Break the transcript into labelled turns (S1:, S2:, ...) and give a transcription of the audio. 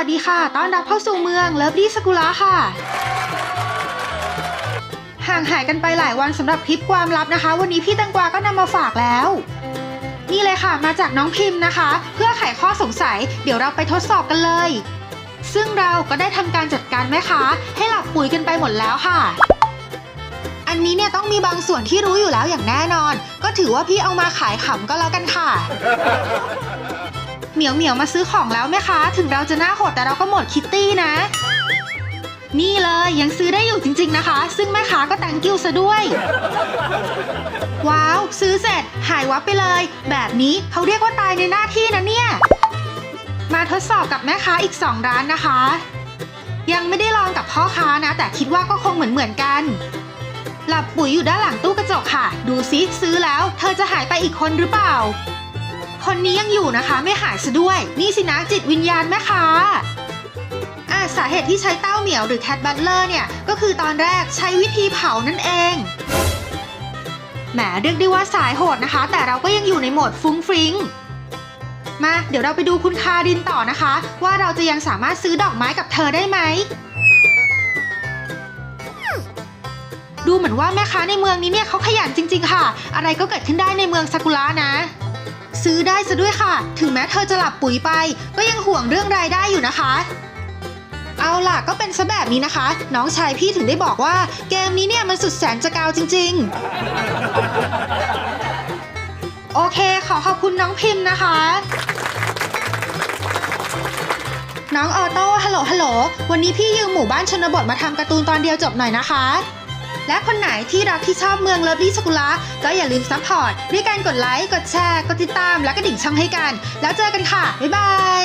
S1: ัสดีค่ะ ต้อนรับเข้าสู่เมืองเลิฟลี่สกุละค่ะ ห่างหายกันไปหลายวันสำหรับคลิปความลับนะคะ วันนี้พี่แตังกวาก็นำมาฝากแล้ว นี่เลยค่ะ มาจากน้องพิมพ์นะคะ เพื่อไขข้อสงสัย เดี๋ยวเราไปทดสอบกันเลย ซึ่งเราก็ได้ทำการจัดการแม่ค้าให้หลับปุ๋ยกันไปหมดแล้วค่ะ อันนี้เนี่ยต้องมีบางส่วนที่รู้อยู่แล้วอย่างแน่นอน ก็ถือว่าพี่เอามาขายขำก็แล้วกันค่ะ เหมียวเหมียวมาซื้อของแล้วแม่ค้าถึงเราจะหน้าโหดแต่เราก็หมดคิตตี้นะ นี่เลยยังซื้อได้อยู่จริง ๆนะคะ ซึ่งแม่ค้าก็แตงกิ้วซะด้วย ว้าว ซื้อเสร็จหายวับไปเลย แบบนี้เขาเรียกว่าตายในหน้าที่นะเนี่ย มาทดสอบกับแม่ค้าอีก 2 ร้านนะคะ ยังไม่ได้ลองกับพ่อค้านะ แต่คิดว่าก็คงเหมือนเหมือนๆกัน หลับปุ๋ยอยู่ด้านหลังตู้กระจกค่ะ ดูซิซื้อแล้ว เธอจะหายไปอีกคนหรือเปล่า คนนี้ยังอยู่นะคะไม่หายซะด้วย นี่สินะจิตวิญญาณแม่ค้าอะสาเหตุที่ใช้เต้าเหมียวหรือแคทบัตเลอร์เนี่ย ก็คือตอนแรกใช้วิธีเผานั่นเองแหมเรียกได้ว่าสายโหดนะคะ แต่เราก็ยังอยู่ในโหมดฟุ้งฟริ้งมา เดี๋ยวเราไปดูคุณคารินต่อนะคะ ว่าเราจะยังสามารถซื้อดอกไม้กับเธอได้ไหม ดูเหมือนว่าแม่ค้าในเมืองนี้เนี่ยเขาขยันจริง ๆ ค่ะ อะไรก็เกิดขึ้นได้ในเมืองซากุระ ถึงแม้เธอจะหลับปุ๋ยไป ก็ยังห่วงเรื่องรายได้อยู่นะคะ เอาล่ะก็เป็นซะแบบนี้นะคะ น้องชายพี่ถึงได้บอกว่า เกมนี้เนี่ยมันสุดแสนจะกาวจริง ๆ โอเคขอขอบคุณน้องพิมพ์นะคะ น้องออโต้ฮัลโหลฮัลโหลวันนี้พี่ยืมหมู่บ้านชนบทมาทำการ์ตูนตอนเดียวจบหน่อยนะคะ และคนไหนที่รักที่ชอบเมืองเลิฟลี่สกุละก็อย่าลืมซัพพอร์ตด้วยการกดไลค์ กดแชร์ กดติดตาม และกระดิ่งช่องให้กัน แล้วเจอกันค่ะ บ๊ายบาย